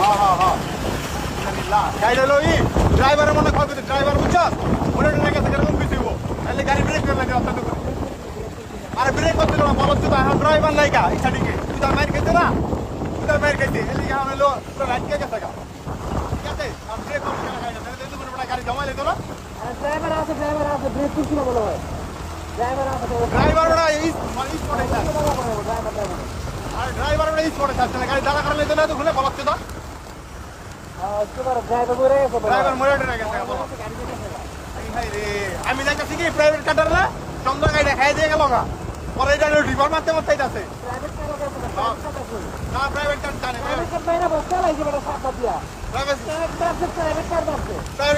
হ্যাঁ হ্যাঁ হ্যাঁ গাড়ি হলো ই ড্রাইভারের মনে খবর করতে ড্রাইভার বুঝছস মনে টনে গেছে কীরকম কিছু তাহলে গাড়ি ব্রেক করে লাগে অত্যন্ত করে আরে ব্রেক করতে গেলাম বলো তো এখন ড্রাইভার নাই গা ইচ্ছা দিকে তুই তো মাইর খেতে না তুই তো মাইর খেতে এলি গা হলো পুরো রাইট কে গেছে গা ঠিক আছে আর ব্রেক করতে গেলে গাড়ি তাহলে তুই কোনো গাড়ি জমা লেতো না ড্রাইভার আছে ড্রাইভার আছে ব্রেক করছি না বলো ভাই ড্রাইভার আছে তো ড্রাইভার ওরা এই মানে এই স্পটে যায় ড্রাইভার ড্রাইভার আর দাঁড়া করে বলে। বলো যাইতাছি কি প্রাইভেট কাটার না? চন্দ্র গাড়ি খাই দিয়ে গেল পরে এটা রিভার মারতে মারতে যাচ্ছে না প্রাইভেট কার প্রাইভেট বাইরে বসতে লাগছে বড় কার আছে কার কার আছে কার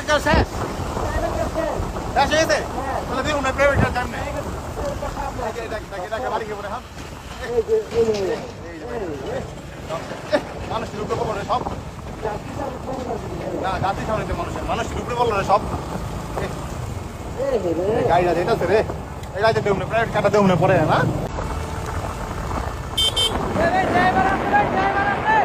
এই যে। মানুষের উপরে বলো সব। না, জাতি সামনে মানুষের মানুষের উপরে বলো সব। গাড়িটা যেতেছে রে। এই গাড়িটা দেবনে না প্রাইভেট কারটা দেবো পরে না ড্রাইভার আছে ড্রাইভার আছে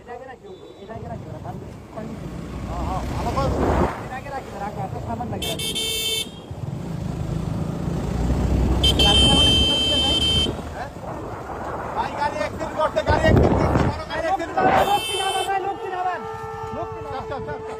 এটাকে রাখি এটাকে রাখি এটাকে রাখি রাখা তো সামান লাগে ভাই গাড়ি অ্যাক্সিডেন্ট করতে গাড়ি অ্যাক্সিডেন্ট করতে বড় গাড়ি অ্যাক্সিডেন্ট করতে লোকটি নামান ভাই লোকটি নামান লোকটি নামান চল চল চল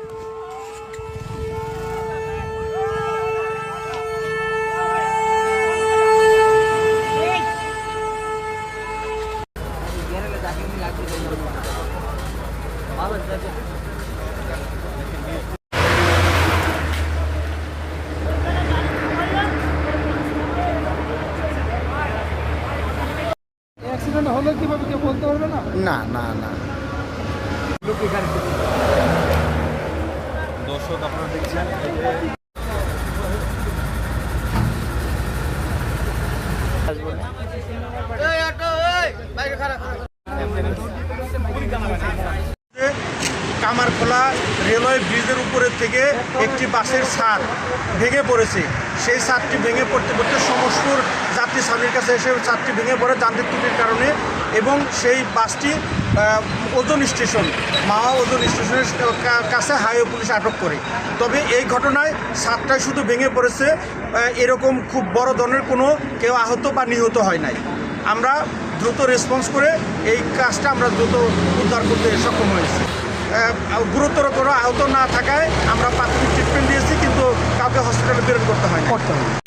অ্যাক্সিডেন্ট হলো কীভাবে কেউ বলতে পারবে না? না না না। দর্শক আপনারা দেখছেন এই কামারখোলা রেলওয়ে ব্রিজের উপরে থেকে একটি বাসের ছাদ ভেঙে পড়েছে। সেই ছাদটি ভেঙে পড়তে পড়তে সমস্পুর যাত্রী ছাউনির কাছে এসে ছাদটি ভেঙে পড়ে যান্ত্রিক ত্রুটির কারণে এবং সেই বাসটি ওজন স্টেশন, মাওয়া ওজন স্টেশনের কাছে হাইওয়ে পুলিশ আটক করে। তবে এই ঘটনায় ছাদটাই শুধু ভেঙে পড়েছে এরকম খুব বড় ধরনের কোনো কেউ আহত বা নিহত হয় নাই। আমরা দ্রুত রেসপন্স করে এই কাজটা আমরা দ্রুত উদ্ধার করতে সক্ষম হয়েছি। গুরুতর কোনো আহত না থাকায় আমরা প্রাথমিক ট্রিটমেন্ট দিয়েছি, কিন্তু কাউকে হসপিটালে প্রেরণ করতে হয় না